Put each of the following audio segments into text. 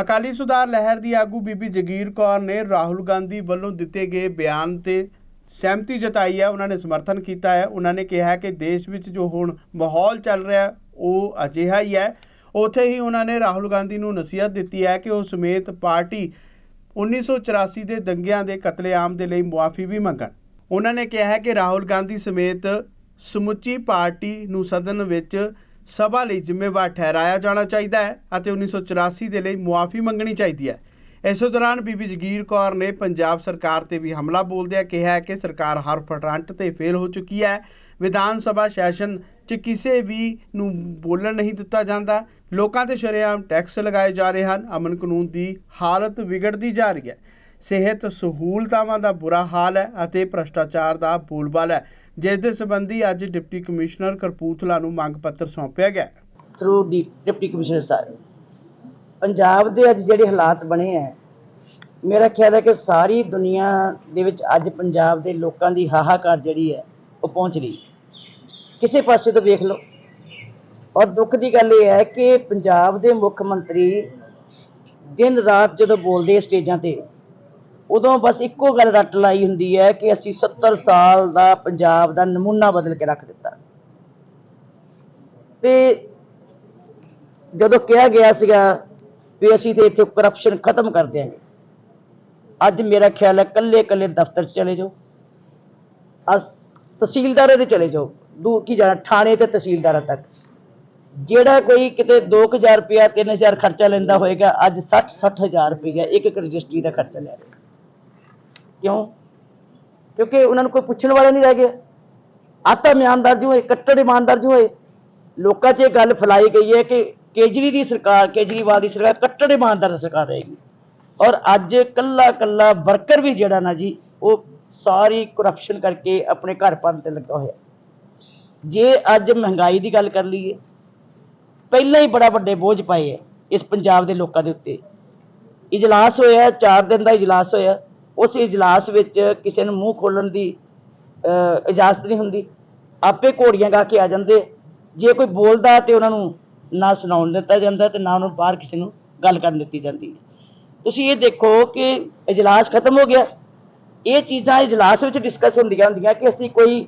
ਅਕਾਲੀ ਸੁਧਾਰ ਲਹਿਰ ਦੀ ਆਗੂ ਬੀਬੀ ਜਗੀਰ ਕੌਰ ਨੇ ਰਾਹੁਲ ਗਾਂਧੀ ਵੱਲੋਂ ਦਿੱਤੇ ਗਏ ਬਿਆਨ ਤੇ ਸਹਿਮਤੀ ਜਤਾਈ ਹੈ, ਉਹਨਾਂ ਨੇ ਸਮਰਥਨ ਕੀਤਾ ਹੈ। ਉਹਨਾਂ ਨੇ ਕਿਹਾ ਕਿ ਦੇਸ਼ ਵਿੱਚ ਜੋ ਹੁਣ ਮਾਹੌਲ ਚੱਲ ਰਿਹਾ, ਉਹ ਅਜਿਹਾ ਹੀ ਹੈ। ਉੱਥੇ ਹੀ ਉਹਨਾਂ ਨੇ ਰਾਹੁਲ ਗਾਂਧੀ ਨੂੰ ਨਸੀਹਤ ਦਿੱਤੀ ਹੈ ਕਿ ਉਹ ਸਮੇਤ ਪਾਰਟੀ 1984 ਦੇ ਦੰਗਿਆਂ ਦੇ ਕਤਲੇਆਮ ਦੇ ਲਈ ਮੁਆਫੀ ਵੀ ਮੰਗਣ। ਉਹਨਾਂ ਨੇ ਕਿਹਾ ਹੈ ਕਿ ਰਾਹੁਲ ਗਾਂਧੀ ਸਮੇਤ ਸਮੁੱਚੀ ਪਾਰਟੀ ਨੂੰ ਸਦਨ ਵਿੱਚ ਸਭਾ ਲਈ ਜ਼ਿੰਮੇਵਾਰ ਠਹਿਰਾਇਆ ਜਾਣਾ ਚਾਹੀਦਾ ਹੈ ਅਤੇ 1984 ਦੇ ਲਈ ਮੁਆਫੀ ਮੰਗਣੀ ਚਾਹੀਦੀ ਹੈ। ਇਸੇ ਦੌਰਾਨ ਬੀਬੀ ਜਗੀਰ ਕੌਰ ਨੇ ਪੰਜਾਬ ਸਰਕਾਰ ਤੇ ਵੀ ਹਮਲਾ ਬੋਲਦਿਆਂ ਕਿਹਾ ਹੈ ਕਿ ਸਰਕਾਰ ਹਰ ਫਰੰਟ ਤੇ ਫੇਲ ਹੋ ਚੁੱਕੀ ਹੈ। ਵਿਧਾਨ ਸਭਾ ਸੈਸ਼ਨ 'ਚ ਕਿਸੇ ਵੀ ਨੂੰ ਬੋਲਣ ਨਹੀਂ ਦਿੱਤਾ ਜਾਂਦਾ। ਲੋਕਾਂ ਤੇ ਸ਼ਰੇਆਮ ਟੈਕਸ ਲਗਾਏ ਜਾ ਰਹੇ ਹਨ। ਅਮਨ ਕਾਨੂੰਨ ਦੀ ਹਾਲਤ ਵਿਗੜਦੀ ਜਾ ਰਹੀ ਹੈ। ਸਿਹਤ ਸਹੂਲਤਾਵਾਂ ਦਾ ਬੁਰਾ ਹਾਲ ਹੈ ਅਤੇ ਭ੍ਰਸ਼ਟਾਚਾਰ ਦਾ ਬੋਲਬਾਲਾ ਹੈ। ਜਿਸ ਦੇ ਸੰਬੰਧੀ ਅੱਜ ਡਿਪਟੀ ਕਮਿਸ਼ਨਰ ਕਰਪੂਥਲਾ ਨੂੰ ਮੰਗ ਪੱਤਰ ਸੌਂਪਿਆ ਗਿਆ ਥਰੂ ਡਿਪਟੀ ਕਮਿਸ਼ਨਰ ਸਾਹਿਬ, ਪੰਜਾਬ ਦੇ ਅੱਜ ਜਿਹੜੇ ਹਾਲਾਤ ਬਣੇ ਆ ਮੇਰਾ ਖਿਆਲ ਹੈ ਕਿ ਸਾਰੀ ਦੁਨੀਆ ਦੇ ਵਿੱਚ ਅੱਜ ਪੰਜਾਬ ਦੇ ਲੋਕਾਂ ਦੀ ਹਾਹਾਕਾਰ ਜਿਹੜੀ ਹੈ, ਉਹ ਪਹੁੰਚ ਰਹੀ ਕਿਸੇ ਪਾਸੇ ਤੋਂ ਵੇਖ ਲਓ, ਔਰ ਦੁੱਖ ਦੀ ਗੱਲ ਇਹ ਹੈ ਕਿ ਪੰਜਾਬ ਦੇ ਮੁੱਖ ਮੰਤਰੀ ਦਿਨ ਰਾਤ ਜਦੋਂ ਬੋਲਦੇ ਸਟੇਜਾਂ ਤੇ ਉਦੋਂ ਬਸ ਇੱਕੋ ਗੱਲ ਰੱਟ ਲਾਈ ਹੁੰਦੀ ਹੈ ਕਿ ਅਸੀਂ 70 ਸਾਲ ਦਾ ਪੰਜਾਬ ਦਾ ਨਮੂਨਾ ਬਦਲ ਕੇ ਰੱਖ ਦਿੱਤਾ। ਤੇ ਜਦੋਂ ਕਿਹਾ ਗਿਆ ਸੀਗਾ ਵੀ ਅਸੀਂ ਤੇ ਇੱਥੇ ਕਰਪਸ਼ਨ ਖਤਮ ਕਰ ਦਿਆਂਗੇ, ਅੱਜ ਮੇਰਾ ਖਿਆਲ ਹੈ ਕੱਲੇ ਕੱਲੇ ਦਫ਼ਤਰ 'ਚ ਚਲੇ ਜਾਓ। ਅਸ ਤਹਿਸੀਲਦਾਰਾਂ ਦੇ ਚਲੇ ਜਾਓ ਦੂਰ ਕੀ ਜਾਣਾ, ਥਾਣੇ ਤੇ ਤਹਿਸੀਲਦਾਰਾਂ ਤੱਕ। ਜਿਹੜਾ ਕੋਈ ਕਿਤੇ 2000 ਰੁਪਇਆ 3000 ਖਰਚਾ ਲੈਂਦਾ ਹੋਏਗਾ, ਅੱਜ 60 60000 ਰੁਪਇਆ ਇੱਕ ਇੱਕ ਰਜਿਸਟਰੀ ਦਾ ਖਰਚਾ ਲੈ ਰਿਹਾ। ਕਿਉਂ? ਕਿਉਂਕਿ ਉਹਨਾਂ ਨੂੰ ਕੋਈ ਪੁੱਛਣ ਵਾਲਾ ਨਹੀਂ ਰਹਿ ਗਿਆ। ਆਤਾ ਇਮਾਨਦਾਰ ਜੋ ਹੋਏ, ਕੱਟੜ ਇਮਾਨਦਾਰ ਜੋ ਹੋਏ, ਲੋਕਾਂ 'ਚ ਇਹ ਗੱਲ ਫੈਲਾਈ ਗਈ ਹੈ ਕਿ ਕੇਜਰੀ ਦੀ ਸਰਕਾਰ, ਕੇਜਰੀਵਾਲ ਦੀ ਸਰਕਾਰ ਕੱਟੜ ਇਮਾਨਦਾਰ ਸਰਕਾਰ ਰਹੇਗੀ। ਔਰ ਅੱਜ ਕੱਲਾ ਕੱਲਾ ਵਰਕਰ ਵੀ ਜਿਹੜਾ ਨਾ ਜੀ, ਉਹ ਸਾਰੀ ਕਰਪਸ਼ਨ ਕਰਕੇ ਆਪਣੇ ਘਰ ਪਾਣ ਤੇ ਲੱਗਾ ਹੋਇਆ। ਜੇ ਅੱਜ ਮਹਿੰਗਾਈ ਦੀ ਗੱਲ ਕਰ ਲਈਏ, ਪਹਿਲਾਂ ਹੀ ਬੜਾ ਵੱਡੇ ਬੋਝ ਪਾਏ ਹੈ ਇਸ ਪੰਜਾਬ ਦੇ ਲੋਕਾਂ ਦੇ ਉੱਤੇ। ਇਜਲਾਸ ਹੋਇਆ 4 ਦਿਨ ਦਾ ਇਜਲਾਸ ਹੋਇਆ। ਉਸ ਇਜਲਾਸ ਵਿੱਚ ਕਿਸੇ ਨੂੰ ਮੂੰਹ ਖੋਲਣ ਦੀ ਇਜਾਜ਼ਤ ਨਹੀਂ ਹੁੰਦੀ। ਆਪੇ ਘੋੜੀਆਂ ਗਾ ਕੇ ਆ ਜਾਂਦੇ। ਜੇ ਕੋਈ ਬੋਲਦਾ ਤੇ ਉਹਨਾਂ ਨੂੰ ਨਾ ਸੁਣਾਉਣ ਦਿੱਤਾ ਜਾਂਦਾ ਤੇ ਨਾ ਉਹਨੂੰ ਬਾਹਰ ਕਿਸੇ ਨੂੰ ਗੱਲ ਕਰਨ ਦਿੱਤੀ ਜਾਂਦੀ। ਤੁਸੀਂ ਇਹ ਦੇਖੋ ਕਿ ਇਜਲਾਸ ਖਤਮ ਹੋ ਗਿਆ। ਇਹ ਚੀਜ਼ਾਂ ਇਜਲਾਸ ਵਿੱਚ ਡਿਸਕਸ ਹੁੰਦੀਆਂ ਹੁੰਦੀਆਂ ਕਿ ਅਸੀਂ ਕੋਈ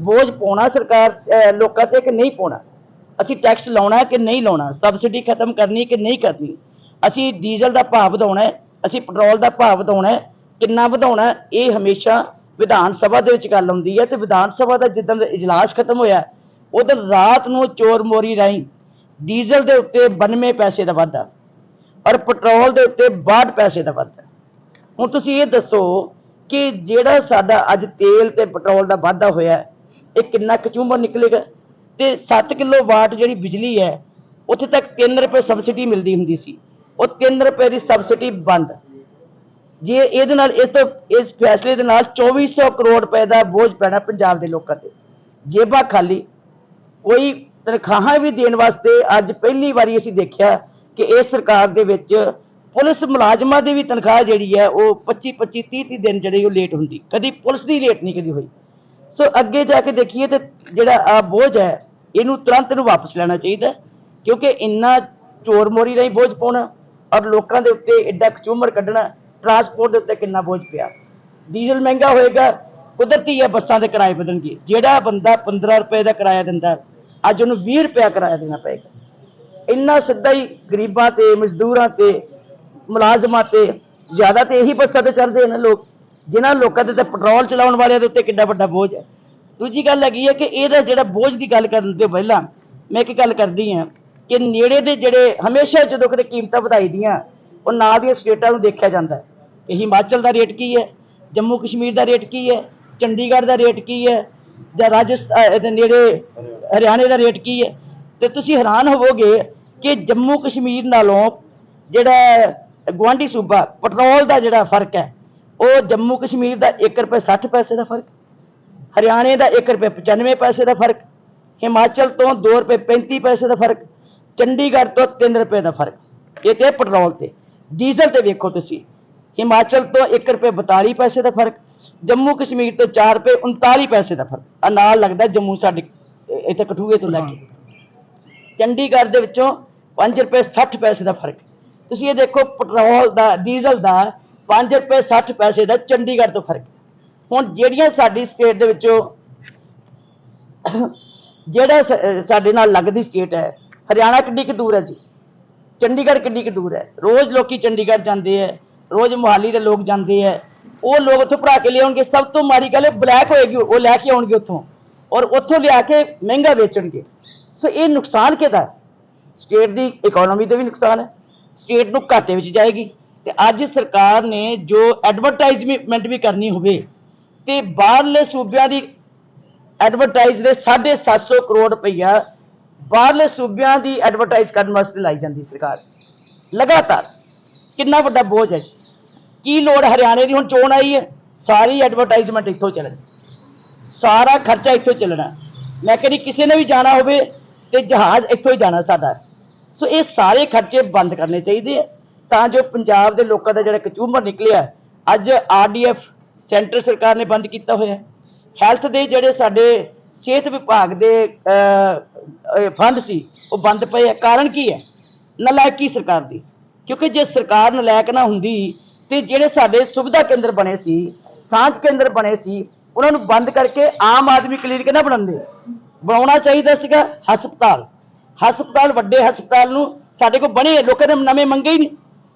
ਬੋਝ ਪਾਉਣਾ ਸਰਕਾਰ ਲੋਕਾਂ ਤੇ ਕਿ ਨਹੀਂ ਪਾਉਣਾ? ਅਸੀਂ ਟੈਕਸ ਲਾਉਣਾ ਕਿ ਨਹੀਂ ਲਾਉਣਾ? ਸਬਸਿਡੀ ਖਤਮ ਕਰਨੀ ਕਿ ਨਹੀਂ ਕਰਨੀ? ਅਸੀਂ ਡੀਜ਼ਲ ਦਾ ਭਾਅ ਵਧਾਉਣਾ ਹੈ, ਅਸੀਂ ਪੈਟਰੋਲ ਦਾ ਭਾਅ ਵਧਾਉਣਾ ਹੈ ਕਿੰਨਾ ਵਧਾਉਣਾ ਇਹ ਹਮੇਸ਼ਾ ਵਿਧਾਨ ਸਭਾ ਦੇ ਵਿੱਚ ਗੱਲ ਆਉਂਦੀ ਹੈ ਤੇ ਵਿਧਾਨ ਸਭਾ ਦਾ ਜਿੱਦਾਂ ਦਾ ਇਜਲਾਸ ਖਤਮ ਹੋਇਆ ਉਦੋਂ ਰਾਤ ਨੂੰ ਚੋਰ ਮੋਰੀ ਰਾਹੀਂ ਡੀਜ਼ਲ ਦੇ ਉੱਤੇ 92 ਪੈਸੇ ਦਾ ਵਾਧਾ ਔਰ ਪੈਟਰੋਲ ਦੇ ਉੱਤੇ 62 ਪੈਸੇ ਦਾ ਵਾਧਾ। ਹੁਣ ਤੁਸੀਂ ਇਹ ਦੱਸੋ ਕਿ ਜਿਹੜਾ ਸਾਡਾ ਅੱਜ ਤੇਲ ਤੇ ਪੈਟਰੋਲ ਦਾ ਵਾਧਾ ਹੋਇਆ, ਇਹ ਕਿੰਨਾ ਕਚੂੰਬਰ ਨਿਕਲੇਗਾ? ਤੇ 7 ਕਿਲੋ ਵਾਟ ਜਿਹੜੀ ਬਿਜਲੀ ਹੈ, ਉੱਥੇ ਤੱਕ 3 ਰੁਪਏ ਸਬਸਿਡੀ ਮਿਲਦੀ ਹੁੰਦੀ ਸੀ। ਉਹ 3 ਰੁਪਏ ਦੀ ਸਬਸਿਡੀ ਬੰਦ। ਜੇ ਇਹਦੇ ਨਾਲ ਇਸ ਤੋਂ, ਇਸ ਫੈਸਲੇ ਦੇ ਨਾਲ 2400 ਕਰੋੜ ਰੁਪਏ ਦਾ ਬੋਝ ਪੈਣਾ ਪੰਜਾਬ ਦੇ ਲੋਕਾਂ ਤੇ। ਜੇਬਾਂ ਖਾਲੀ। ਕੋਈ ਤਨਖਾਹਾਂ ਵੀ ਦੇਣ ਵਾਸਤੇ ਅੱਜ ਪਹਿਲੀ ਵਾਰੀ ਅਸੀਂ ਦੇਖਿਆ ਕਿ ਇਸ ਸਰਕਾਰ ਦੇ ਵਿੱਚ ਪੁਲਿਸ ਮੁਲਾਜ਼ਮਾਂ ਦੀ ਵੀ ਤਨਖਾਹ ਜਿਹੜੀ ਹੈ, ਉਹ 25 25 30 30 ਦਿਨ ਜਿਹੜੀ ਉਹ ਲੇਟ ਹੁੰਦੀ। ਕਦੀ ਪੁਲਿਸ ਦੀ ਲੇਟ ਨਹੀਂ ਕਦੀ ਹੋਈ। ਸੋ ਅੱਗੇ ਜਾ ਕੇ ਦੇਖੀਏ ਤੇ ਜਿਹੜਾ ਆ ਬੋਝ ਹੈ, ਇਹਨੂੰ ਤੁਰੰਤ ਨੂੰ ਵਾਪਸ ਲੈਣਾ ਚਾਹੀਦਾ ਕਿਉਂਕਿ ਇੰਨਾ ਚੋਰ ਮੋਰੀ ਰਾਹੀਂ ਬੋਝ ਪਾਉਣਾ ਔਰ ਲੋਕਾਂ ਦੇ ਉੱਤੇ ਐਡਾ ਕਚੂਮਰ ਕੱਢਣਾ ਟਰਾਂਸਪੋਰਟ ਦੇ ਉੱਤੇ ਕਿੰਨਾ ਬੋਝ ਪਿਆ। ਡੀਜ਼ਲ ਮਹਿੰਗਾ ਹੋਏਗਾ, ਕੁਦਰਤੀ ਹੈ ਬੱਸਾਂ ਦੇ ਕਿਰਾਏ ਵਧਣਗੇ। ਜਿਹੜਾ ਬੰਦਾ 15 ਰੁਪਏ ਦਾ ਕਿਰਾਇਆ ਦਿੰਦਾ, ਅੱਜ ਉਹਨੂੰ 20 ਰੁਪਏ ਕਿਰਾਇਆ ਦੇਣਾ ਪਏਗਾ। ਇੰਨਾ ਸਿੱਧਾ ਹੀ ਗਰੀਬਾਂ ਤੇ, ਮਜ਼ਦੂਰਾਂ ਤੇ, ਮੁਲਾਜ਼ਮਾਂ ਤੇ, ਜ਼ਿਆਦਾ ਤੇ ਇਹੀ ਬੱਸਾਂ ਤੇ ਚੜਦੇ ਨੇ ਲੋਕ, ਜਿਨ੍ਹਾਂ ਲੋਕਾਂ ਦੇ ਤੇ ਪੈਟਰੋਲ ਚਲਾਉਣ ਵਾਲਿਆਂ ਦੇ ਉੱਤੇ ਕਿੰਨਾ ਵੱਡਾ ਬੋਝ ਹੈ। ਦੂਜੀ ਗੱਲ ਹੈਗੀ ਹੈ ਕਿ ਇਹਦਾ ਜਿਹੜਾ ਬੋਝ ਦੀ ਗੱਲ ਕਰਨ ਤੋਂ ਪਹਿਲਾਂ ਮੈਂ ਇੱਕ ਗੱਲ ਕਰਦੀ ਹਾਂ ਕਿ ਨੇੜੇ ਦੇ ਜਿਹੜੇ, ਹਮੇਸ਼ਾ ਜਦੋਂ ਕਿਤੇ ਕੀਮਤਾਂ ਵਧਾਈ ਦੀਆਂ ਉਹ ਨਾਲ ਦੀਆਂ ਸਟੇਟਾਂ ਨੂੰ ਦੇਖਿਆ ਜਾਂਦਾ ਹੈ। ਕਿ ਹਿਮਾਚਲ ਦਾ ਰੇਟ ਕੀ ਹੈ? ਜੰਮੂ ਕਸ਼ਮੀਰ ਦਾ ਰੇਟ ਕੀ ਹੈ? ਚੰਡੀਗੜ੍ਹ ਦਾ ਰੇਟ ਕੀ ਹੈ? ਜਾਂ ਰਾਜਸਥਾਨ ਇਹਦੇ ਨੇੜੇ ਹਰਿਆਣੇ ਦਾ ਰੇਟ ਕੀ ਹੈ? ਤੇ ਤੁਸੀਂ ਹੈਰਾਨ ਹੋਵੋਗੇ ਕਿ ਜੰਮੂ ਕਸ਼ਮੀਰ ਨਾਲੋਂ ਜਿਹੜਾ ਗੁਆਂਢੀ ਸੂਬਾ, ਪੈਟਰੋਲ ਦਾ ਜਿਹੜਾ ਫ਼ਰਕ ਹੈ, ਉਹ ਜੰਮੂ ਕਸ਼ਮੀਰ ਦਾ 1 ਰੁਪਏ 60 ਪੈਸੇ ਦਾ ਫ਼ਰਕ, ਹਰਿਆਣੇ ਦਾ 1 ਰੁਪਏ 95 ਪੈਸੇ ਦਾ ਫ਼ਰਕ, ਹਿਮਾਚਲ ਤੋਂ 2 ਰੁਪਏ 35 ਪੈਸੇ ਦਾ ਫ਼ਰਕ, ਚੰਡੀਗੜ੍ਹ ਤੋਂ 3 ਰੁਪਏ ਦਾ ਫ਼ਰਕ। ਇਹ ਤੇ ਪੈਟਰੋਲ ਤੇ। ਡੀਜ਼ਲ ਤੇ ਵੇਖੋ ਤੁਸੀਂ। ਹਿਮਾਚਲ ਤੋਂ 1 ਰੁਪਏ 42 ਪੈਸੇ ਦਾ ਫ਼ਰਕ, ਜੰਮੂ ਕਸ਼ਮੀਰ ਤੋਂ 4 ਰੁਪਏ 39 ਪੈਸੇ ਦਾ ਫ਼ਰਕ। ਆ ਨਾਲ ਲੱਗਦਾ ਜੰਮੂ ਸਾਡੇ, ਇੱਥੇ ਕਠੂਏ ਤੋਂ ਲੈ ਕੇ। ਚੰਡੀਗੜ੍ਹ ਦੇ ਵਿੱਚੋਂ 5 ਰੁਪਏ 60 ਪੈਸੇ ਦਾ ਫ਼ਰਕ। ਤੁਸੀਂ ਇਹ ਦੇਖੋ ਪੈਟਰੋਲ ਦਾ, ਡੀਜ਼ਲ ਦਾ 5 ਰੁਪਏ 60 ਪੈਸੇ ਦਾ ਚੰਡੀਗੜ੍ਹ ਤੋਂ ਫ਼ਰਕ। ਹੁਣ ਜਿਹੜੀਆਂ ਸਾਡੀ ਸਟੇਟ ਦੇ ਵਿੱਚੋਂ, ਜਿਹੜਾ ਸਾਡੇ ਨਾਲ ਲੱਗਦੀ ਸਟੇਟ ਹੈ, ਹਰਿਆਣਾ ਕਿੰਨੀ ਕੁ ਦੂਰ ਹੈ ਜੀ? ਚੰਡੀਗੜ੍ਹ ਕਿੰਨੀ ਕੁ ਦੂਰ ਹੈ? ਰੋਜ਼ ਲੋਕੀ ਚੰਡੀਗੜ੍ਹ ਜਾਂਦੇ ਹੈ, ਰੋਜ਼ ਮੁਹਾਲੀ ਦੇ ਲੋਕ ਜਾਂਦੇ ਹੈ। ਉਹ ਲੋਕ ਉੱਥੋਂ ਭਰਾ ਕੇ ਲਿਆਉਣਗੇ, ਸਭ ਤੋਂ ਮਾੜੀ ਗੱਲ ਹੈ ਬਲੈਕ ਹੋਏਗੀ, ਉਹ ਲੈ ਕੇ ਆਉਣਗੇ ਉੱਥੋਂ। ਔਰ ਉੱਥੋਂ ਲਿਆ ਕੇ ਮਹਿੰਗਾ ਵੇਚਣਗੇ। ਸੋ ਇਹ ਨੁਕਸਾਨ ਕਿਹਦਾ ਸਟੇਟ ਦੀ ਇਕਨੋਮੀ ਤੇ ਵੀ ਨੁਕਸਾਨ ਹੈ। ਸਟੇਟ ਨੂੰ ਘਾਟੇ ਵਿੱਚ ਜਾਏਗੀ। ਤੇ ਅੱਜ ਸਰਕਾਰ ਨੇ ਜੋ ਐਡਵਰਟਾਈਜ਼ਮੈਂਟ ਵੀ ਕਰਨੀ ਹੋਵੇ, ਤੇ ਬਾਹਰਲੇ ਸੂਬਿਆਂ ਦੀ ਐਡਵਰਟਾਈਜ਼ ਦੇ 750 ਕਰੋੜ ਰੁਪਈਆ ਬਾਹਰਲੇ ਸੂਬਿਆਂ ਦੀ ਐਡਵਰਟਾਈਜ਼ ਕਰਨ ਵਾਸਤੇ ਲਾਈ ਜਾਂਦੀ ਸਰਕਾਰ। ਲਗਾਤਾਰ, ਕਿੰਨਾ ਵੱਡਾ ਬੋਝ ਹੈ ਜੀ। ਕੀ ਲੋੜ ਹਰਿਆਣੇ ਦੀ ਹੁਣ ਚੋਣ ਆਈ ਹੈ? ਸਾਰੀ ਐਡਵਰਟਾਈਜ਼ਮੈਂਟ ਇੱਥੋਂ ਚੱਲਣੀ ਸਾਰਾ ਖਰਚਾ ਇੱਥੋਂ ਚੱਲਣਾ ਮੈਂ ਕਹਿੰਦੀ ਕਿਸੇ ਨੇ ਵੀ ਜਾਣਾ ਹੋਵੇ ਤੇ ਜਹਾਜ਼ ਇੱਥੋਂ ਹੀ ਜਾਣਾ ਸਾਡਾ। ਸੋ ਇਹ ਸਾਰੇ ਖਰਚੇ ਬੰਦ ਕਰਨੇ ਚਾਹੀਦੇ ਆ ਤਾਂ ਜੋ ਪੰਜਾਬ ਦੇ ਲੋਕਾਂ ਦਾ ਜਿਹੜਾ ਕਚੂਮਰ ਨਿਕਲਿਆ ਅੱਜ ਆਰਡੀਐਫ ਸੈਂਟਰ ਸਰਕਾਰ ਨੇ ਬੰਦ ਕੀਤਾ ਹੋਇਆ ਹੈਲਥ ਦੇ ਜਿਹੜੇ ਸਾਡੇ ਸਿਹਤ ਵਿਭਾਗ ਦੇ ਫੰਡ ਸੀ ਉਹ ਬੰਦ ਪਏ ਆ। ਕਾਰਨ ਕੀ ਹੈ? ਨਲਾਇਕੀ ਸਰਕਾਰ ਦੀ। ਕਿਉਂਕਿ ਜੇ ਸਰਕਾਰ ਨਲਾਇਕ ਨਾ ਹੁੰਦੀ ਤੇ ਜਿਹੜੇ ਸਾਡੇ ਸੁਵਿਧਾ ਕੇਂਦਰ ਬਣੇ ਸੀ ਸਾਂਝ ਕੇਂਦਰ ਬਣੇ ਸੀ ਉਹਨਾਂ ਨੂੰ ਬੰਦ ਕਰਕੇ ਆਮ ਆਦਮੀ ਕਲੀਨਿਕ ਨਾ ਬਣਾਉਂਦੇ। ਬਣਾਉਣਾ ਚਾਹੀਦਾ ਸੀਗਾ ਹਸਪਤਾਲ। ਹਸਪਤਾਲ ਵੱਡੇ ਹਸਪਤਾਲ ਨੂੰ ਸਾਡੇ ਕੋਲ ਬਣੇ ਆ, ਲੋਕਾਂ ਨੇ ਨਵੇਂ ਮੰਗੇ ਹੀ ਨਹੀਂ।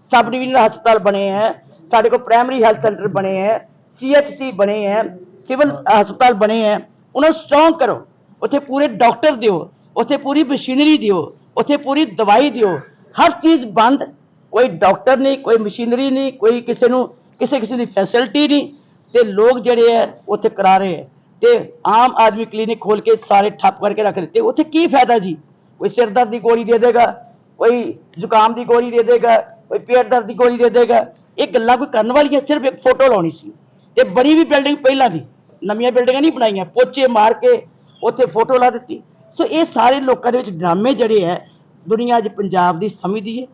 ਸਬ ਡਿਵੀਜ਼ਨਲ ਹਸਪਤਾਲ ਬਣੇ ਹੈ ਸਾਡੇ ਕੋਲ ਪ੍ਰਾਇਮਰੀ ਹੈਲਥ ਸੈਂਟਰ ਬਣੇ ਹੈ ਸੀਐਚਸੀ ਬਣੇ ਹੈ ਸਿਵਲ ਹਸਪਤਾਲ ਬਣੇ ਹੈ ਉਹਨਾਂ ਨੂੰ ਸਟਰੋਂਗ ਕਰੋ। ਉੱਥੇ ਪੂਰੇ ਡਾਕਟਰ ਦਿਓ। ਉੱਥੇ ਪੂਰੀ ਮਸ਼ੀਨਰੀ ਦਿਓ, ਉੱਥੇ ਪੂਰੀ ਦਵਾਈ ਦਿਓ। ਹਰ ਚੀਜ਼ ਬੰਦ, ਕੋਈ ਡਾਕਟਰ ਨਹੀਂ, ਕੋਈ ਮਸ਼ੀਨਰੀ ਨਹੀਂ, ਕੋਈ ਕਿਸੇ ਨੂੰ, ਕਿਸੇ ਕਿਸੇ ਦੀ ਫੈਸਿਲਿਟੀ ਨਹੀਂ। ਤੇ ਲੋਕ ਜਿਹੜੇ ਹੈ, ਉੱਥੇ ਕਰਾ ਰਹੇ ਹੈ। ਤੇ ਆਮ ਆਦਮੀ ਕਲੀਨਿਕ ਖੋਲ ਕੇ ਸਾਰੇ ਠੱਪ ਕਰਕੇ ਰੱਖ ਦਿੱਤੇ। ਉੱਥੇ ਕੀ ਫਾਇਦਾ ਜੀ? ਕੋਈ ਸਿਰ ਦਰਦ ਦੀ ਗੋਲੀ ਦੇ ਦੇਗਾ, ਕੋਈ ਜ਼ੁਕਾਮ ਦੀ ਗੋਲੀ ਦੇ ਦੇਗਾ, ਕੋਈ ਪੇਟ ਦਰਦ ਦੀ ਗੋਲੀ ਦੇ ਦੇਗਾ। ਇਹ ਗੱਲਾਂ ਕੋਈ ਕਰਨ ਵਾਲੀਆਂ ਸਿਰਫ ਇੱਕ ਫੋਟੋ ਲਾਉਣੀ ਸੀ। ਤੇ ਬੜੀ ਵੀ ਬਿਲਡਿੰਗ ਪਹਿਲਾਂ ਦੀ। ਨਵੀਆਂ ਬਿਲਡਿੰਗਾਂ ਨਹੀਂ ਬਣਾਈਆਂ। ਪੋਚੇ ਮਾਰ ਕੇ ਉੱਥੇ ਫੋਟੋ ਲਾ ਦਿੱਤੀ। ਸੋ ਇਹ ਸਾਰੇ ਲੋਕਾਂ ਦੇ ਵਿੱਚ ਡਰਾਮੇ ਜਿਹੜੇ ਹੈ, ਦੁਨੀਆ ਅੱਜ ਪੰਜਾਬ ਦੀ ਸਮਝਦੀ ਹੈ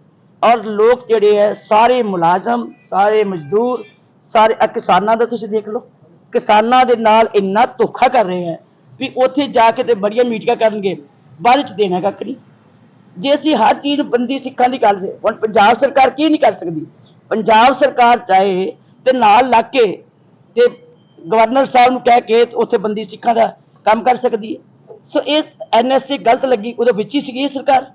ਔਰ ਲੋਕ ਜਿਹੜੇ ਹੈ, ਸਾਰੇ ਮੁਲਾਜ਼ਮ, ਸਾਰੇ ਮਜ਼ਦੂਰ, ਸਾਰੇ ਕਿਸਾਨਾਂ ਦਾ ਤੁਸੀਂ ਦੇਖ ਲਓ, ਕਿਸਾਨਾਂ ਦੇ ਨਾਲ ਇੰਨਾ ਧੋਖਾ ਕਰ ਰਹੇ ਹੈ ਵੀ ਉੱਥੇ ਜਾ ਕੇ ਤੇ ਬੜੀਆਂ ਮੀਟਿੰਗਾਂ ਕਰਨਗੇ, ਬਾਅਦ ਚ ਦੇਣਾ ਕੱਖ ਨਹੀਂ। ਜੇ ਅਸੀਂ ਹਰ ਚੀਜ਼ ਨੂੰ ਬੰਦੀ ਸਿੱਖਾਂ ਦੀ ਗੱਲ ਸੇ, ਹੁਣ ਪੰਜਾਬ ਸਰਕਾਰ ਕੀ ਨਹੀਂ ਕਰ ਸਕਦੀ? ਪੰਜਾਬ ਸਰਕਾਰ ਚਾਹੇ ਤੇ ਨਾਲ ਲੱਗ ਕੇ ਤੇ ਗਵਰਨਰ ਸਾਹਿਬ ਨੂੰ ਕਹਿ ਕੇ ਉੱਥੇ ਬੰਦੀ ਸਿੱਖਾਂ ਦਾ ਕੰਮ ਕਰ ਸਕਦੀ ਹੈ। ਸੋ ਇਹ ਐਨਐਸਏ ਗਲਤ ਲੱਗੀ? ਉਹਦੇ ਵਿੱਚ ਹੀ ਸੀਗੀ ਇਹ ਸਰਕਾਰ।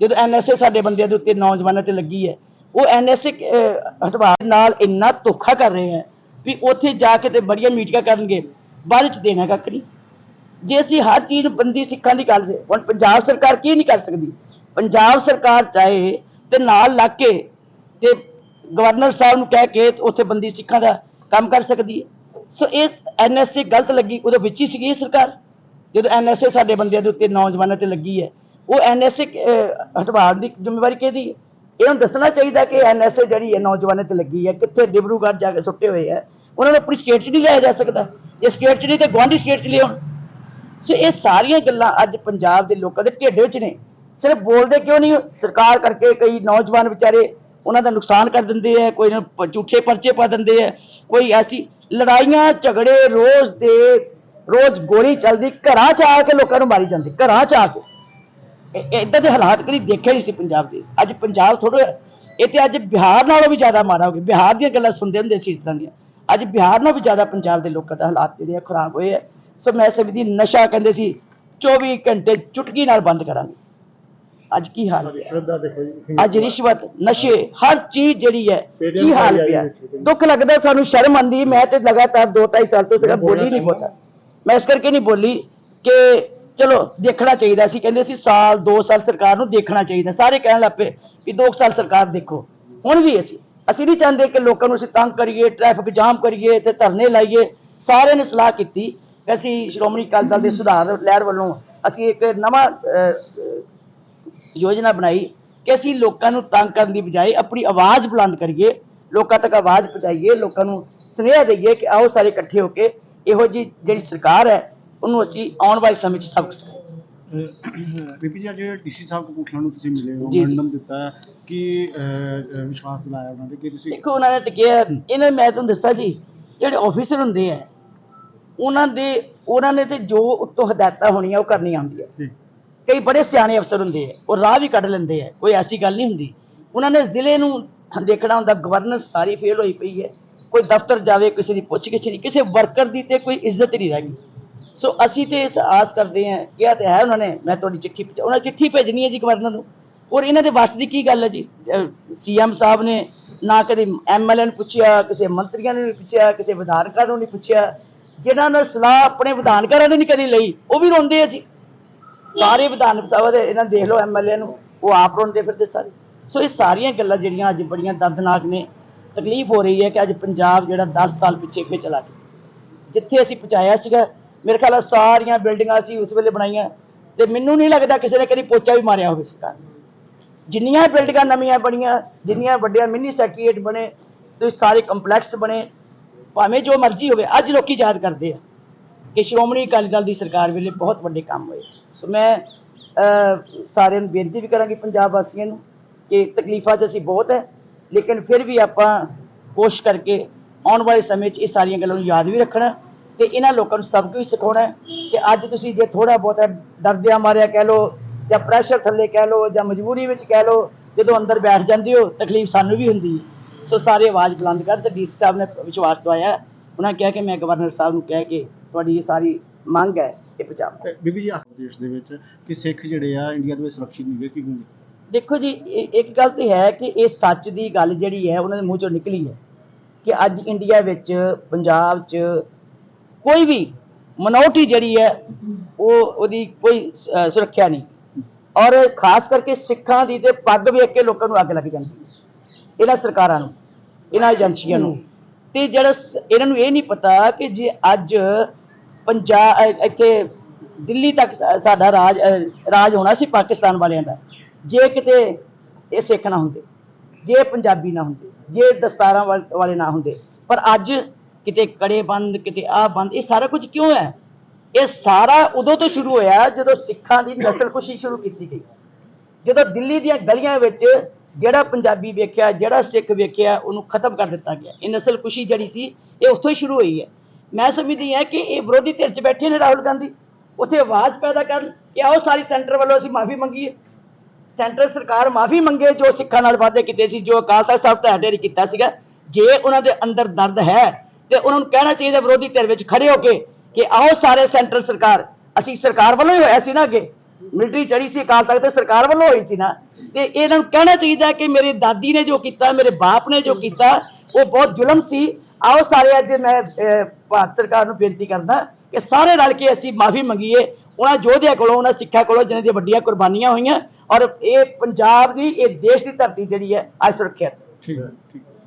ਜਦੋਂ ਐਨਐਸਏ ਸਾਡੇ ਬੰਦਿਆਂ ਦੇ ਉੱਤੇ ਨੌਜਵਾਨਾਂ ਤੇ ਲੱਗੀ ਹੈ। ਉਹ ਐਨਐਸਏ ਹਟਵਾਉਣ ਨਾਲ ਇੰਨਾ ਧੋਖਾ ਕਰ ਰਹੇ ਹੈ ਵੀ ਉੱਥੇ ਜਾ ਕੇ ਤੇ ਬੜੀਆਂ ਮੀਟਿੰਗਾਂ ਕਰਨਗੇ। ਬਾਅਦ ਚ ਦੇਣਾ ਕੱਖ ਨਹੀਂ। ਜੇ ਅਸੀਂ ਹਰ ਚੀਜ਼ ਬੰਦੀ ਸਿੱਖਾਂ ਦੀ ਗੱਲ ਸੇ ਹੁਣ ਪੰਜਾਬ ਸਰਕਾਰ ਕੀ ਨਹੀਂ ਕਰ ਸਕਦੀ? ਪੰਜਾਬ ਸਰਕਾਰ ਚਾਹੇ ਤੇ ਨਾਲ ਲੱਗ ਕੇ ਤੇ ਗਵਰਨਰ ਸਾਹਿਬ ਨੂੰ ਕਹਿ ਕੇ ਉੱਥੇ ਬੰਦੀ ਸਿੱਖਾਂ ਦਾ ਕੰਮ ਕਰ ਸਕਦੀ ਹੈ। ਸੋ ਇਹ ਐਨਐਸਏ ਗਲਤ ਲੱਗੀ ਉਹਦੇ ਵਿੱਚ ਹੀ ਸੀਗੀ ਸਰਕਾਰ। ਜਦੋਂ ਐਨਐਸਏ ਸਾਡੇ ਬੰਦਿਆਂ ਦੇ ਉੱਤੇ ਨੌਜਵਾਨਾਂ ਤੇ ਲੱਗੀ ਹੈ, ਉਹ ਐਨਐਸਏ ਹਟਵਾਉਣ ਦੀ ਜ਼ਿੰਮੇਵਾਰੀ ਕਿਹਦੀ ਹੈ? ਇਹਨੂੰ ਦੱਸਣਾ ਚਾਹੀਦਾ ਕਿ ਐਨਐਸਏ ਜਿਹੜੀ ਹੈ ਨੌਜਵਾਨਾਂ ਤੇ ਲੱਗੀ ਹੈ, ਕਿੱਥੇ ਡਿਬਰੂਗੜ੍ਹ ਜਾ ਕੇ ਸੁੱਟੇ ਹੋਏ ਹੈ, ਉਹਨਾਂ ਨੂੰ ਆਪਣੀ ਸਟੇਟ 'ਚ ਨਹੀਂ ਲਿਆ ਜਾ ਸਕਦਾ। ਜੇ ਸਟੇਟ 'ਚ ਨਹੀਂ ਤੇ ਗੁਆਂਢੀ ਸਟੇਟ 'ਚ ਲਿਆਉਣ। ਸੋ ਇਹ ਸਾਰੀਆਂ ਗੱਲਾਂ ਅੱਜ ਪੰਜਾਬ ਦੇ ਲੋਕਾਂ ਦੇ ਢਿੱਡ ਵਿੱਚ ਨੇ। ਸਿਰਫ ਬੋਲਦੇ ਕਿਉਂ ਨਹੀਂ ਸਰਕਾਰ ਕਰਕੇ ਕਈ ਨੌਜਵਾਨ ਵਿਚਾਰੇ ਉਹਨਾਂ ਦਾ ਨੁਕਸਾਨ ਕਰ ਦਿੰਦੇ ਆ ਕੋਈ ਝੂਠੇ ਪਰਚੇ ਪਾ ਦਿੰਦੇ ਆ ਕੋਈ ਐਸੀ ਲੜਾਈਆਂ, ਝਗੜੇ ਰੋਜ਼ ਦੇ ਰੋਜ਼ ਗੋਲੀ ਚੱਲਦੀ ਘਰਾਂ 'ਚ ਆ ਕੇ ਲੋਕਾਂ ਨੂੰ ਮਾਰੀ ਜਾਂਦੀ ਘਰਾਂ 'ਚ ਆ ਕੇ। ਇਦਾਂ ਦੇ ਹਾਲਾਤ ਕਦੀ ਦੇਖੇ ਨਹੀਂ ਸੀ ਪੰਜਾਬ ਦੇ। ਅੱਜ ਪੰਜਾਬ ਥੋੜਾ ਇਹ ਤੇ ਅੱਜ ਬਿਹਾਰ ਨਾਲੋਂ ਵੀ ਜ਼ਿਆਦਾ ਮਾੜਾ ਹੋ ਗਿਆ। ਬਿਹਾਰ ਦੀਆਂ ਗੱਲਾਂ ਸੁਣਦੇ ਹੁੰਦੇ ਸੀ ਇਸ ਤਰ੍ਹਾਂ ਦੀਆਂ। ਅੱਜ ਬਿਹਾਰ ਨਾਲੋਂ ਵੀ ਜ਼ਿਆਦਾ ਪੰਜਾਬ ਦੇ ਲੋਕਾਂ ਦਾ ਹਾਲਾਤ ਜਿਹੜੇ ਆ ਖਰਾਬ ਹੋਏ ਆ। ਸੋ ਮੈਂ ਸਮਝਦੀ ਨਸ਼ਾ ਕਹਿੰਦੇ ਸੀ 24 ਘੰਟੇ ਚੁਟਕੀ ਨਾਲ ਬੰਦ ਕਰਾਂਗੇ। ਅੱਜ ਕੀ ਹਾਲ ਹੈ? ਅੱਜ ਰਿਸ਼ਵਤ ਨਸ਼ੇ ਹਰ ਚੀਜ਼ ਜਿਹੜੀ ਹੈ ਕੀ ਹਾਲ ਪਿਆ? ਦੁੱਖ ਲੱਗਦਾ ਸਾਨੂੰ ਸ਼ਰਮ ਆਂਦੀ ਮੈਂ ਤੇ ਲਗਾਤਾਰ 2.5 ਸਾਲ ਤੋਂ ਸਿਰਫ ਬੋਲੀ ਨਹੀਂ ਬੋਲਦਾ ਮੈਂ ਇਸ ਕਰਕੇ ਨਹੀਂ ਬੋਲੀ ਕਿ ਚਲੋ ਦੇਖਣਾ ਚਾਹੀਦਾ ਸੀ। ਕਹਿੰਦੇ ਸੀ ਸਾਲ 2 ਸਾਲ ਸਰਕਾਰ ਨੂੰ ਦੇਖਣਾ ਚਾਹੀਦਾ। ਸਾਰੇ ਕਹਿਣ ਲੱਪੇ ਕਿ 2 ਸਾਲ ਸਰਕਾਰ ਦੇਖੋ। ਹੁਣ ਵੀ ਅਸੀਂ ਅਸੀਂ ਨਹੀਂ ਚਾਹੁੰਦੇ ਕਿ ਲੋਕਾਂ ਨੂੰ ਅਸੀਂ ਤੰਗ ਕਰੀਏ ਟ੍ਰੈਫਿਕ ਜਾਮ ਕਰੀਏ ਤੇ ਧਰਨੇ ਲਾਈਏ। ਸਾਰਿਆਂ ਨੇ ਸਲਾਹ ਕੀਤੀ। ਕਿ ਅਸੀਂ ਸ਼੍ਰੋਮਣੀ ਅਕਾਲੀ ਦਲ ਦੇ ਸੁਧਾਰ ਲਹਿਰ ਵੱਲੋਂ ਅਸੀਂ ਇੱਕ ਨਵਾਂ ਅਹ, ਯੋਜਨਾ ਬਣਾਈ ਕਿ ਅਸੀਂ ਲੋਕਾਂ ਨੂੰ ਤੰਗ ਕਰਨ ਦੀ ਬਜਾਏ ਆਪਣੀ ਆਵਾਜ਼ ਬੁਲੰਦ ਕਰੀਏ। ਲੋਕਾਂ ਤੱਕ ਆਵਾਜ਼ ਪਹੁੰਚਾਈਏ ਲੋਕਾਂ ਨੂੰ ਸੁਨੇਹਾ ਦਈਏ ਕਿ ਆਓ ਸਾਰੇ ਇਕੱਠੇ ਹੋ ਕੇ ਇਹੋ ਜੀ ਜਿਹੜੀ ਸਰਕਾਰ ਹੈ ਉਹਨੂੰ ਅਸੀਂ ਆਉਣ ਵਾਲੇ ਸਮੇਂ 'ਚ ਸਬਕ ਸਿਖਾਈਏ। ਬੀਪੀ ਜੀ ਅੱਜ ਡੀਸੀ ਸਾਹਿਬ ਕਪੂਰਥਲਾ ਨੂੰ ਤੁਸੀਂ ਮਿਲੇ ਹੋ ਜੀ, ਜੀ। ਮੰਡਮ ਦਿੱਤਾ ਹੈ ਕਿ ਅਹ, ਅਹ, ਵਿਸ਼ਵਾਸ ਦਿਲਾਇਆ ਉਹਨਾਂ ਨੇ ਕਿ ਤੁਸੀਂ ਦੇਖੋ ਉਹਨਾਂ ਨੇ ਤਾਂ ਕਿਹਾ ਇਹਨਾਂ ਮੈਂ ਤੁਹਾਨੂੰ ਦੱਸਾਂ ਜੀ ਜਿਹੜੇ ਆਫੀਸਰ ਹੁੰਦੇ ਆ ਉਹਨਾਂ ਦੇ ਉਹਨਾਂ ਨੇ ਤੇ ਜੋ ਉੱਤੋਂ ਹਦਾਇਤਾਂ ਹੋਣੀਆਂ ਉਹ ਕਰਨੀਆਂ ਹੁੰਦੀਆਂ। ਜੀ, ਕਈ ਬੜੇ ਸਿਆਣੇ ਅਫਸਰ ਹੁੰਦੇ ਆ ਉਹ ਰਾਹ ਵੀ ਕੱਢ ਲੈਂਦੇ ਆ ਕੋਈ ਐਸੀ ਗੱਲ ਨਹੀਂ ਹੁੰਦੀ। ਉਹਨਾਂ ਨੇ ਜ਼ਿਲ੍ਹੇ ਨੂੰ ਦੇਖਣਾ ਹੁੰਦਾ ਗਵਰਨਰ ਸਾਰੀ ਫੇਲ ਹੋਈ ਪਈ ਹੈ। ਕੋਈ ਦਫ਼ਤਰ ਜਾਵੇ, ਕਿਸੇ ਦੀ ਪੁੱਛਗਿੱਛ ਨਹੀਂ, ਕਿਸੇ ਵਰਕਰ ਦੀ ਤੇ ਕੋਈ ਇੱਜ਼ਤ ਨਹੀਂ ਰਹਿ ਗਈ। ਸੋ ਅਸੀਂ ਤੇ ਇਸ ਆਸ ਕਰਦੇ ਹਾਂ, ਕਿਹਾ ਤੇ ਹੈ ਉਹਨਾਂ ਨੇ, ਮੈਂ ਤੁਹਾਡੀ ਚਿੱਠੀ ਪਹੁੰਚਾ- ਉਹਨਾਂ ਚਿੱਠੀ ਭੇਜਣੀ ਹੈ ਜੀ ਗਵਰਨਰ ਨੂੰ। ਔਰ ਇਹਨਾਂ ਦੇ ਵੱਸ ਦੀ ਕੀ ਗੱਲ ਹੈ ਜੀ? ਸੀਐਮ ਸਾਹਿਬ ਨੇ ਨਾ ਕਦੇ ਐਮਐਲਏ ਨੂੰ ਪੁੱਛਿਆ, ਕਿਸੇ ਮੰਤਰੀਆਂ ਨੂੰ ਨਹੀਂ ਪੁੱਛਿਆ, ਕਿਸੇ ਵਿਧਾਨਕਾਰ ਨੂੰ ਨਹੀਂ ਪੁੱਛਿਆ। ਜਿਹਨਾਂ ਨਾਲ ਸਲਾਹ ਆਪਣੇ ਵਿਧਾਨਕਾਰਾਂ ਨੇ ਨਹੀਂ ਕਦੀ ਲਈ, ਉਹ ਵੀ ਰੋਂਦੇ ਆ ਜੀ। ਸਾਰੇ ਵਿਧਾਨ ਸਭਾ ਦੇ ਇਹਨਾਂ ਦੇਖ ਲਓ ਐਮਐਲਏ ਨੂੰ, ਉਹ ਆਪ ਰੋਂਦੇ ਫਿਰਦੇ ਸਾਰੇ। ਸੋ ਇਹ ਸਾਰੀਆਂ ਗੱਲਾਂ ਜਿਹੜੀਆਂ ਅੱਜ ਬੜੀਆਂ ਦਰਦਨਾਕ ਨੇ। ਤਕਲੀਫ ਹੋ ਰਹੀ ਹੈ ਕਿ ਅੱਜ ਪੰਜਾਬ ਜਿਹੜਾ 10 ਸਾਲ ਪਿੱਛੇ ਅੱਗੇ ਚਲਾ ਗਿਆ। ਜਿੱਥੇ ਅਸੀਂ ਪਹੁੰਚਾਇਆ ਸੀਗਾ, ਮੇਰੇ ਖਿਆਲ ਸਾਰੀਆਂ ਬਿਲਡਿੰਗਾਂ ਅਸੀਂ ਉਸ ਵੇਲੇ ਬਣਾਈਆਂ ਤੇ ਮੈਨੂੰ ਨਹੀਂ ਲੱਗਦਾ ਕਿਸੇ ਨੇ ਕਦੀ ਪੋਚਾ ਵੀ ਮਾਰਿਆ ਹੋਵੇ ਸਰਕਾਰ ਜਿੰਨੀਆਂ ਬਿਲਡਿੰਗਾਂ ਨਵੀਆਂ ਬਣੀਆਂ, ਜਿੰਨੀਆਂ ਵੱਡੀਆਂ ਮਿੰਨੀ ਸੈਕਟਰੀਏਟ ਬਣੇ ਤੇ ਸਾਰੇ ਕੰਪਲੈਕਸ ਬਣੇ, ਭਾਵੇਂ ਜੋ ਮਰਜ਼ੀ ਹੋਵੇ, ਅੱਜ ਲੋਕੀ ਯਾਦ ਕਰਦੇ ਆ ਕਿ ਸ਼੍ਰੋਮਣੀ ਅਕਾਲੀ ਦਲ ਦੀ ਸਰਕਾਰ ਵੇਲੇ ਬਹੁਤ ਵੱਡੇ ਕੰਮ ਹੋਏ। ਸੋ ਮੈਂ ਸਾਰਿਆਂ ਨੂੰ ਬੇਨਤੀ ਵੀ ਕਰਾਂਗੀ ਪੰਜਾਬ ਵਾਸੀਆਂ ਨੂੰ ਕਿ ਤਕਲੀਫਾਂ 'ਚ ਅਸੀਂ ਬਹੁਤ ਹੈ। ਲੇਕਿਨ ਫਿਰ ਵੀ ਆਪਾਂ ਕੋਸ਼ਿਸ਼ ਕਰਕੇ ਆਉਣ ਵਾਲੇ ਸਮੇਂ 'ਚ ਇਹ ਸਾਰੀਆਂ ਗੱਲਾਂ ਨੂੰ ਯਾਦ ਵੀ ਰੱਖਣਾ ਤੇ ਇਹਨਾਂ ਲੋਕਾਂ ਨੂੰ ਸਭ ਵੀ ਸਿਖਾਉਣਾ ਹੈ ਕਿ ਅੱਜ ਤੁਸੀਂ ਜੇ ਥੋੜਾ ਬਹੁਤਾ ਡਰਦਿਆਂ ਮਾਰਿਆ ਕਹਿ ਲਓ ਜਾਂ ਪ੍ਰੈਸ਼ਰ ਥੱਲੇ ਕਹਿ ਲਓ ਜਾਂ ਮਜਬੂਰੀ ਵਿੱਚ ਕਹਿ ਲਓ, ਜਦੋਂ ਅੰਦਰ ਬੈਠ ਜਾਂਦੇ ਹੋ, ਤਕਲੀਫ ਸਾਨੂੰ ਵੀ ਹੁੰਦੀ ਹੈ। ਸੋ ਸਾਰੇ ਆਵਾਜ਼ ਬੁਲੰਦ ਕਰ ਤੇ ਡੀਸੀ ਸਾਹਿਬ ਨੇ ਵਿਸ਼ਵਾਸ ਦਵਾਇਆ। ਉਹਨਾਂ ਕਿਹਾ ਕਿ ਮੈਂ ਗਵਰਨਰ ਸਾਹਿਬ ਨੂੰ ਕਹਿ ਕੇ ਤੁਹਾਡੀ ਇਹ ਸਾਰੀ ਮੰਗ ਹੈ, ਇਹ ਪਹੁੰਚਾਵਾਂ। ਬੀਬੀ ਜੀ, ਆਹ ਦੇਸ਼ ਦੇ ਵਿੱਚ ਕਿ ਸਿੱਖ ਜਿਹੜੇ ਆ, ਇੰਡੀਆ ਦੇ ਵਿੱਚ ਸੁਰੱਖਿਅਤ ਨਹੀਂ ਗੇ ਕੀ ਦੇਖੋ ਜੀ, ਇਹ- ਇੱਕ ਗੱਲ ਤੇ ਹੈ ਕਿ ਇਹ ਸੱਚ ਦੀ ਗੱਲ ਜਿਹੜੀ ਹੈ, ਉਹਨਾਂ ਦੇ ਮੂੰਹ ਚੋਂ ਨਿਕਲੀ ਹੈ ਕਿ ਅੱਜ ਇੰਡੀਆ ਵਿੱਚ, ਪੰਜਾਬ 'ਚ ਕੋਈ ਵੀ ਮਨੋਰਟੀ ਜਿਹੜੀ ਹੈ, ਉਹ ਉਹਦੀ ਕੋਈ ਸੁਰੱਖਿਆ ਨਹੀਂ। ਔਰ ਖਾਸ ਕਰਕੇ ਸਿੱਖਾਂ ਦੀ ਤੇ ਪੱਗ ਵੇਖ ਕੇ ਲੋਕਾਂ ਨੂੰ ਅੱਗ ਲੱਗ ਜਾਂਦੀ ਇਹਨਾਂ ਸਰਕਾਰਾਂ ਨੂੰ, ਇਹਨਾਂ ਏਜੰਸੀਆਂ ਨੂੰ। ਤੇ ਜਿਹੜਾ ਇਹਨਾਂ ਨੂੰ ਇਹ ਨਹੀਂ ਪਤਾ ਕਿ ਜੇ ਅੱਜ ਪੰਜਾਬ ਇੱਥੇ ਦਿੱਲੀ ਤੱਕ ਸਾਡਾ ਰਾਜ ਰਾਜ ਹੋਣਾ ਸੀ ਪਾਕਿਸਤਾਨ ਵਾਲਿਆਂ ਦਾ ਜੇ ਕਿਤੇ ਇਹ ਸਿੱਖ ਨਾ ਹੁੰਦੇ, ਜੇ ਪੰਜਾਬੀ ਨਾ ਹੁੰਦੇ, ਜੇ ਦਸਤਾਰਾਂ ਵਾਲ- ਵਾਲੇ ਨਾ ਹੁੰਦੇ, ਪਰ ਅੱਜ ਕਿਤੇ ਕੜੇ ਬੰਦ, ਕਿਤੇ ਆ ਬੰਦ, ਇਹ ਸਾਰਾ ਕੁਝ ਕਿਉਂ ਹੈ? ਇਹ ਸਾਰਾ ਉਦੋਂ ਤੋਂ ਸ਼ੁਰੂ ਹੋਇਆ ਜਦੋਂ ਸਿੱਖਾਂ ਦੀ ਨਸਲਕੁਸ਼ੀ ਸ਼ੁਰੂ ਕੀਤੀ ਗਈ। ਜਦੋਂ ਦਿੱਲੀ ਦੀਆਂ ਗਲੀਆਂ ਵਿੱਚ ਜਿਹੜਾ ਪੰਜਾਬੀ ਵੇਖਿਆ, ਜਿਹੜਾ ਸਿੱਖ ਵੇਖਿਆ, ਉਹਨੂੰ ਖਤਮ ਕਰ ਦਿੱਤਾ ਗਿਆ। ਇਹ ਨਸਲਕੁਸ਼ੀ ਜਿਹੜੀ ਸੀ, ਇਹ ਉੱਥੋਂ ਹੀ ਸ਼ੁਰੂ ਹੋਈ ਹੈ। ਮੈਂ ਸਮਝਦੀ ਹਾਂ ਕਿ ਇਹ ਵਿਰੋਧੀ ਧਿਰ 'ਚ ਬੈਠੇ ਨੇ ਰਾਹੁਲ ਗਾਂਧੀ। ਉੱਥੇ ਆਵਾਜ਼ ਪੈਦਾ ਕਰਨ ਕਿ ਆਓ ਸਾਰੀ ਸੈਂਟਰ ਵੱਲੋਂ ਅਸੀਂ ਮਾਫੀ ਮੰਗੀਏ। ਸੈਂਟਰ ਸਰਕਾਰ ਮਾਫੀ ਮੰਗੇ, ਜੋ ਸਿੱਖਾਂ ਨਾਲ ਵਾਅਦੇ ਕੀਤੇ ਸੀ, ਜੋ ਅਕਾਲ ਤਖਤ ਸਾਹਿਬ ਢਹਿ ਢੇਰੀ ਕੀਤਾ ਸੀਗਾ, ਜੇ ਉਹਨਾਂ ਦੇ ਅੰਦਰ ਦਰਦ ਹੈ, ਤੇ ਉਹਨਾਂ ਨੂੰ ਕਹਿਣਾ ਚਾਹੀਦਾ ਵਿਰੋਧੀ ਧਿਰ ਵਿੱਚ ਖੜੇ ਹੋ ਕੇ ਕਿ ਆਓ ਸਾਰੇ ਸੈਂਟਰ ਸਰਕਾਰ, ਅਸੀਂ ਸਰਕਾਰ ਵੱਲੋਂ ਹੀ ਹੋਇਆ ਸੀ ਨਾ ਅੱਗੇ, ਮਿਲਟਰੀ ਚੜੀ ਸੀ, ਅਕਾਲ ਤਖਤ ਤੇ ਸਰਕਾਰ ਵੱਲੋਂ ਹੋਈ ਸੀ ਨਾ, ਤੇ ਇਹਨਾਂ ਨੂੰ ਕਹਿਣਾ ਚਾਹੀਦਾ ਕਿ ਮੇਰੀ ਦਾਦੀ ਨੇ ਜੋ ਕੀਤਾ, ਮੇਰੇ ਬਾਪ ਨੇ ਜੋ ਕੀਤਾ, ਉਹ ਬਹੁਤ ਜ਼ੁਲਮ ਸੀ, ਆਓ ਸਾਰੇ ਅੱਜ ਮੈਂ ਭਾਰਤ ਸਰਕਾਰ ਨੂੰ ਬੇਨਤੀ ਕਰਦਾ ਕਿ ਸਾਰੇ ਰਲ ਕੇ ਅਸੀਂ ਮਾਫੀ ਮੰਗੀਏ, ਉਹਨਾਂ ਯੋਧਿਆਂ ਕੋਲੋਂ, ਉਹਨਾਂ ਸਿੱਖਾਂ ਕੋਲੋਂ, ਜਿਨ੍ਹਾਂ ਦੀਆਂ ਵੱਡੀਆਂ ਕੁਰਬਾਨੀਆਂ ਹੋਈਆਂ ਔਰ ਇਹ ਪੰਜਾਬ ਦੀ, ਇਹ ਦੇਸ਼ ਦੀ ਧਰਤੀ ਜਿਹੜੀ ਹੈ, ਅੱਜ ਸੁਰੱਖਿਅਤ ਠੀਕ ਹੈ ਠੀਕ ਹੈ।